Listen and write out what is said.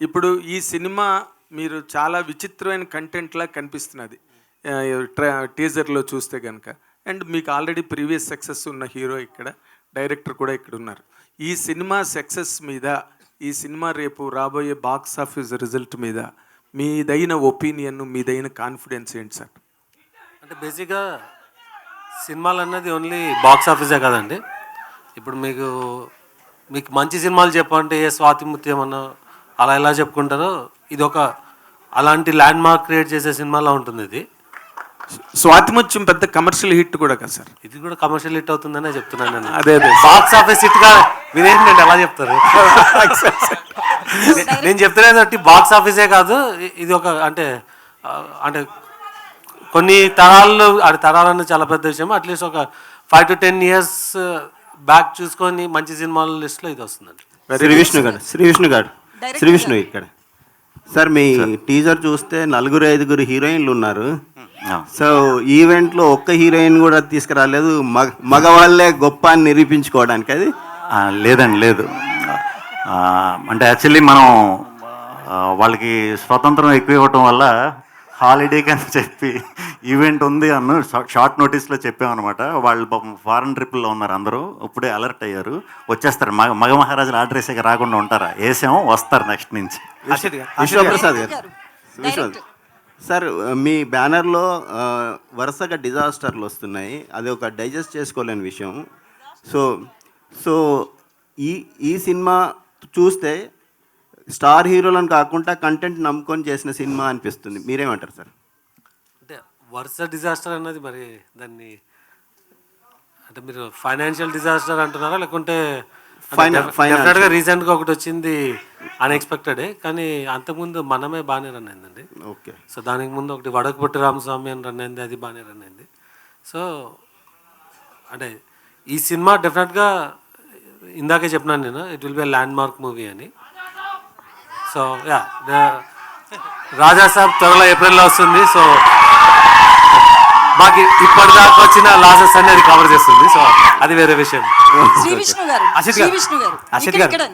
ఇప్పుడు ఈ సినిమా మీరు చాలా విచిత్రమైన కంటెంట్లా కనిపిస్తున్నది. ట్రా టీజర్లో చూస్తే కనుక అండ్ మీకు ఆల్రెడీ ప్రీవియస్ సక్సెస్ ఉన్న హీరో ఇక్కడ డైరెక్టర్ కూడా ఇక్కడ ఉన్నారు. ఈ సినిమా సక్సెస్ మీద ఈ సినిమా రేపు రాబోయే బాక్స్ ఆఫీస్ రిజల్ట్ మీద మీదైన ఒపీనియన్ మీదైన కాన్ఫిడెన్స్ ఏంటి సార్? అంటే బేసిక్గా సినిమాలు అన్నది ఓన్లీ బాక్స్ ఆఫీసే కదండి. ఇప్పుడు మీకు మీకు మంచి సినిమాలు చెప్పంటే ఏ స్వాతిముత్యం అన్న అలా ఎలా చెప్పుకుంటారో ఇది ఒక అలాంటి ల్యాండ్ మార్క్ క్రియేట్ చేసే సినిమాలా ఉంటుంది ఇది. స్వాతిముత్యం పెద్ద కమర్షియల్ హిట్ కూడా కదా సార్. ఇది కూడా కమర్షియల్ హిట్ అవుతుందనే చెప్తున్నాను నేను. అదే అదే. బాక్స్ ఆఫీస్ హిట్గా మీరేంటండి ఎలా చెప్తారు? నేను చెప్తున్నది బట్టి బాక్స్ ఆఫీసే కాదు ఇది ఒక అంటే అంటే కొన్ని తరాలు అది తరాలన్న చాలా పెద్ద విషయం అట్లీస్ట్ ఒక five to ten years back చూసుకొని మంచి సినిమాల లిస్ట్లో ఇది వస్తుందండి. శ్రీ విష్ణు గారు శ్రీ విష్ణు గారు శ్రీ విష్ణు ఇక్కడ. సార్ మీ టీజర్ చూస్తే నలుగురు ఐదుగురు హీరోయిన్లు ఉన్నారు. సో ఈవెంట్లో ఒక్క హీరోయిన్ కూడా తీసుకురాలేదు. మగ మగవాళ్ళే గొప్ప అని నిరూపించుకోవడానికి అది? ఆ, లేదండి లేదు. ఆ, అంటే యాక్చువల్లీ మనం వాళ్ళకి స్వతంత్రం ఎక్కువ ఇవ్వటం వల్ల హాలిడేకి అని చెప్పి ఈవెంట్ ఉంది అన్న షార్ట్ నోటీస్లో చెప్పామన్నమాట. వాళ్ళు పాపం ఫారెన్ ట్రిప్లో ఉన్నారు అందరూ. ఇప్పుడే అలర్ట్ అయ్యారు. వచ్చేస్తారు. మగ మగ మహారాజులు ఆర్డర్ వేసాక రాకుండా ఉంటారా? వేసాము వస్తారు నెక్స్ట్ నుంచి. విశ్వప్రసాద్ గారు. సార్ మీ బ్యానర్లో వరుసగా డిజాస్టర్లు వస్తున్నాయి. అది ఒక డైజెస్ట్ చేసుకోలేని విషయం. సో సో ఈ ఈ సినిమా చూస్తే స్టార్ హీరోలను కాకుండా కంటెంట్ నమ్ముకొని చేసిన సినిమా అనిపిస్తుంది. మీరేమంటారు సార్? వరుస డిజాస్టర్ అన్నది మరి దాన్ని అంటే మీరు ఫైనాన్షియల్ డిజాస్టర్ అంటున్నారా? లేకుంటే. డెఫినెట్గా రీసెంట్గా ఒకటి వచ్చింది అన్ఎక్స్పెక్టెడే కానీ అంతకుముందు మనమే బాగానే రన్ అయిందండి. ఓకే. సో దానికి ముందు ఒకటి వడకపుట్టి రామస్వామి అని రన్ అయింది అది బాగానే రన్ అయింది. సో అంటే ఈ సినిమా డెఫినెట్గా ఇందాకే చెప్పినాను నేను it will be landmark movie అని. సో యా రాజా సాబ్ త్వరలో ఏప్రిల్లో వస్తుంది సో మాకు ఇప్పటిదాకా వచ్చిన లాసెస్ అనేది కవర్ చేస్తుంది సో అది వేరే విషయం శ్రీ విష్ణు గారు అసిత్ శ్రీ గారు. విష్ణు గారు అసిత్ ఇక్కడ గారు. ఇక్కడ